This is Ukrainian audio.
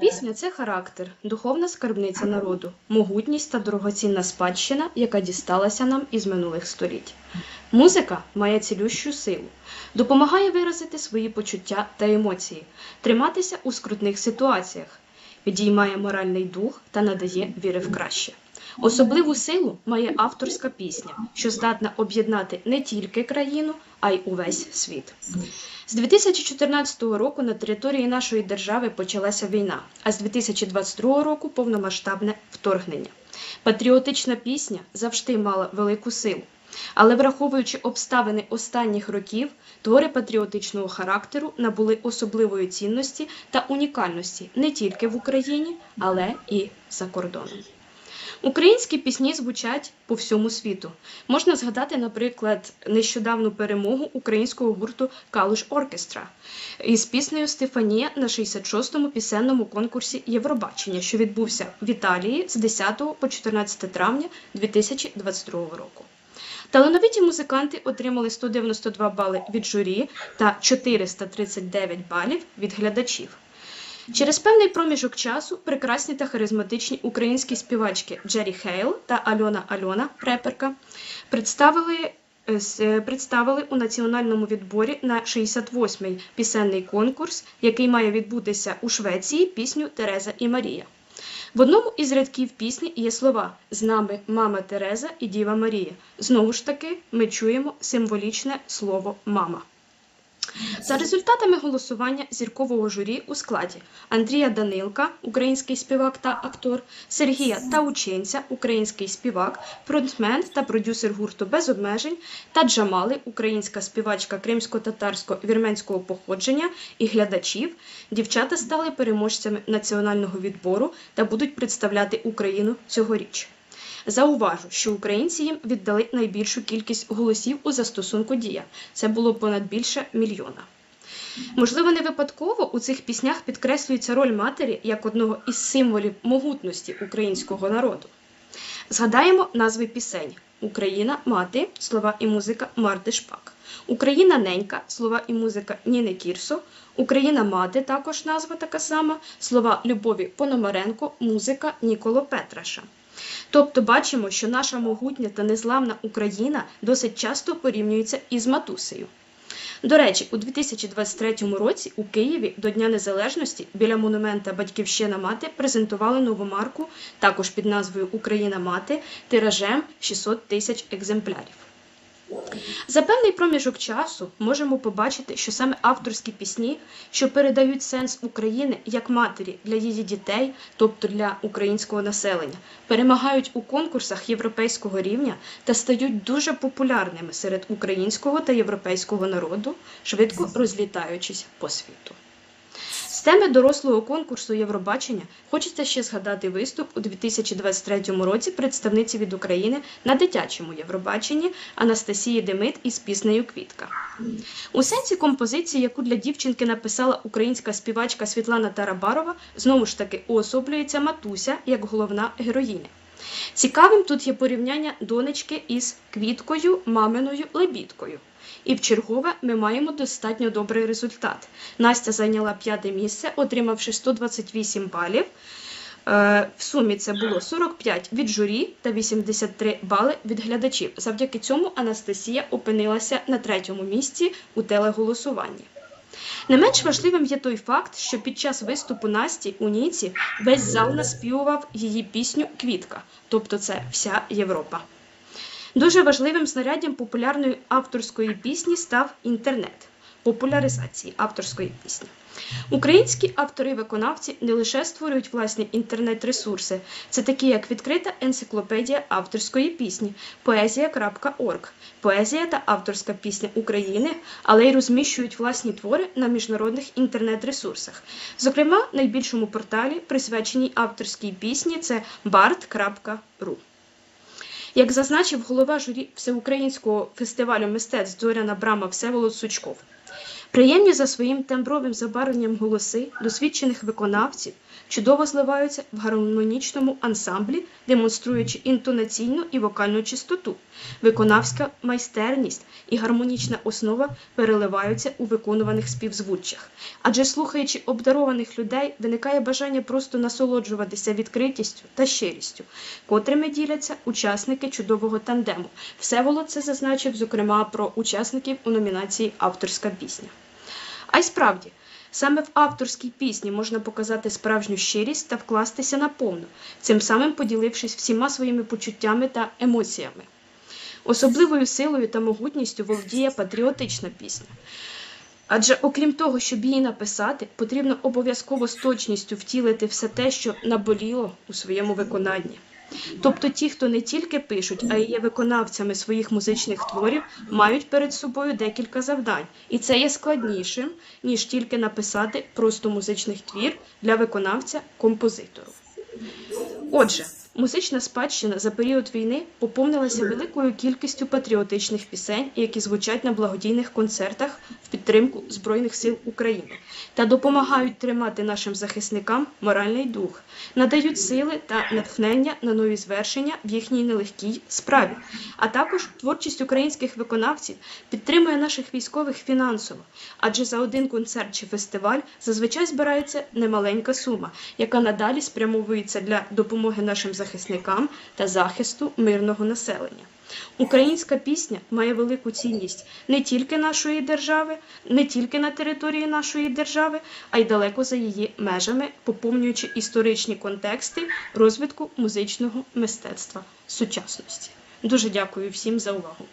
Пісня це характер, духовна скарбниця народу, могутність та дорогоцінна спадщина, яка дісталася нам із минулих століть. Музика має цілющу силу, допомагає виразити свої почуття та емоції, триматися у скрутних ситуаціях, підіймає моральний дух та надає віри в краще. Особливу силу має авторська пісня, що здатна об'єднати не тільки країну, а й увесь світ. З 2014 року на території нашої держави почалася війна, а з 2022 року повномасштабне вторгнення. Патріотична пісня завжди мала велику силу. Але враховуючи обставини останніх років, твори патріотичного характеру набули особливої цінності та унікальності не тільки в Україні, але і за кордоном. Українські пісні звучать по всьому світу. Можна згадати, наприклад, нещодавну перемогу українського гурту Калуш Оркестра із піснею Стефанія на 66-му пісенному конкурсі Євробачення, що відбувся в Італії з 10 по 14 травня 2022 року. Талановиті музиканти отримали 192 бали від журі та 439 балів від глядачів. Через певний проміжок часу прекрасні та харизматичні українські співачки Джері Хейл та Альона Альона, реперка, представили, е, представили у національному відборі на 68-й пісенний конкурс, який має відбутися у Швеції пісню Тереза і Марія. В одному із рядків пісні є слова з нами мама Тереза і Діва Марія. Знову ж таки, ми чуємо символічне слово мама. За результатами голосування зіркового журі у складі Андрія Данилка, український співак та актор, Сергія Таученця, український співак, фронтмен та продюсер гурту без обмежень, та Джамали, українська співачка кримсько-татарсько-вірменського походження і глядачів, дівчата стали переможцями національного відбору та будуть представляти Україну цьогоріч. Зауважу, що українці їм віддали найбільшу кількість голосів у застосунку Дія. Це було понад більше мільйона. Можливо, не випадково у цих піснях підкреслюється роль матері як одного із символів могутності українського народу. Згадаємо назви пісень: Україна, мати, слова і музика Марти Шпак, Україна ненька, слова і музика Ніни Кірсо, Україна мати також назва така сама, слова Любові Пономаренко, музика Ніколо Петраша. Тобто бачимо, що наша могутня та незламна Україна досить часто порівнюється із матусею. До речі, у 2023 році у Києві до Дня Незалежності біля монумента Батьківщина мати презентували нову марку, також під назвою Україна мати, тиражем 600 тисяч екземплярів. За певний проміжок часу можемо побачити, що саме авторські пісні, що передають сенс України як матері для її дітей, тобто для українського населення, перемагають у конкурсах європейського рівня та стають дуже популярними серед українського та європейського народу, швидко розлітаючись по світу. З теми дорослого конкурсу Євробачення хочеться ще згадати виступ у 2023 році представниці від України на дитячому Євробаченні Анастасії Демит із піснею Квітка. У сенсі композиції, яку для дівчинки написала українська співачка Світлана Тарабарова, знову ж таки уособлюється матуся як головна героїня. Цікавим тут є порівняння донечки із квіткою, маминою лебідкою. І в чергове ми маємо достатньо добрий результат. Настя зайняла п'яте місце, отримавши 128 балів. Е, В сумі це було 45 від журі та 83 бали від глядачів. Завдяки цьому Анастасія опинилася на третьому місці у телеголосуванні. Не менш важливим є той факт, що під час виступу Насті у Ніці весь зал наспівував її пісню Квітка, тобто це вся Європа. Дуже важливим знаряддям популярної авторської пісні став інтернет популяризації авторської пісні. Українські автори-виконавці не лише створюють власні інтернет-ресурси, це такі як відкрита енциклопедія авторської пісні, поезія.орг, поезія та авторська пісня України, але й розміщують власні твори на міжнародних інтернет-ресурсах. Зокрема, найбільшому порталі, присвяченій авторській пісні, це bard.ru. Як зазначив голова журі Всеукраїнського фестивалю мистецтв Зоряна Брама Всеволод Сучков, Приємні за своїм тембровим забарвленням голоси досвідчених виконавців чудово зливаються в гармонічному ансамблі, демонструючи інтонаційну і вокальну чистоту. Виконавська майстерність і гармонічна основа переливаються у виконуваних співзвуччях. Адже слухаючи обдарованих людей, виникає бажання просто насолоджуватися відкритістю та щирістю, котрими діляться учасники чудового тандему. Всеволод це зазначив, зокрема, про учасників у номінації Авторська пісня. А й справді, саме в авторській пісні можна показати справжню щирість та вкластися наповну, цим самим поділившись всіма своїми почуттями та емоціями. Особливою силою та могутністю володіє патріотична пісня. Адже окрім того, щоб її написати, потрібно обов'язково з точністю втілити все те, що наболіло у своєму виконанні. Тобто ті, хто не тільки пишуть, а й є виконавцями своїх музичних творів, мають перед собою декілька завдань, і це є складнішим, ніж тільки написати просто музичний твір для виконавця-композитору. Отже, музична спадщина за період війни поповнилася великою кількістю патріотичних пісень, які звучать на благодійних концертах в підтримку Збройних сил України та допомагають тримати нашим захисникам моральний дух, надають сили та натхнення на нові звершення в їхній нелегкій справі. А також творчість українських виконавців підтримує наших військових фінансово, адже за один концерт чи фестиваль зазвичай збирається немаленька сума, яка надалі спрямовується для допомоги нашим захисникам та захисту мирного населення. Українська пісня має велику цінність не тільки нашої держави, не тільки на території нашої держави, а й далеко за її межами, поповнюючи історичні контексти розвитку музичного мистецтва сучасності. Дуже дякую всім за увагу.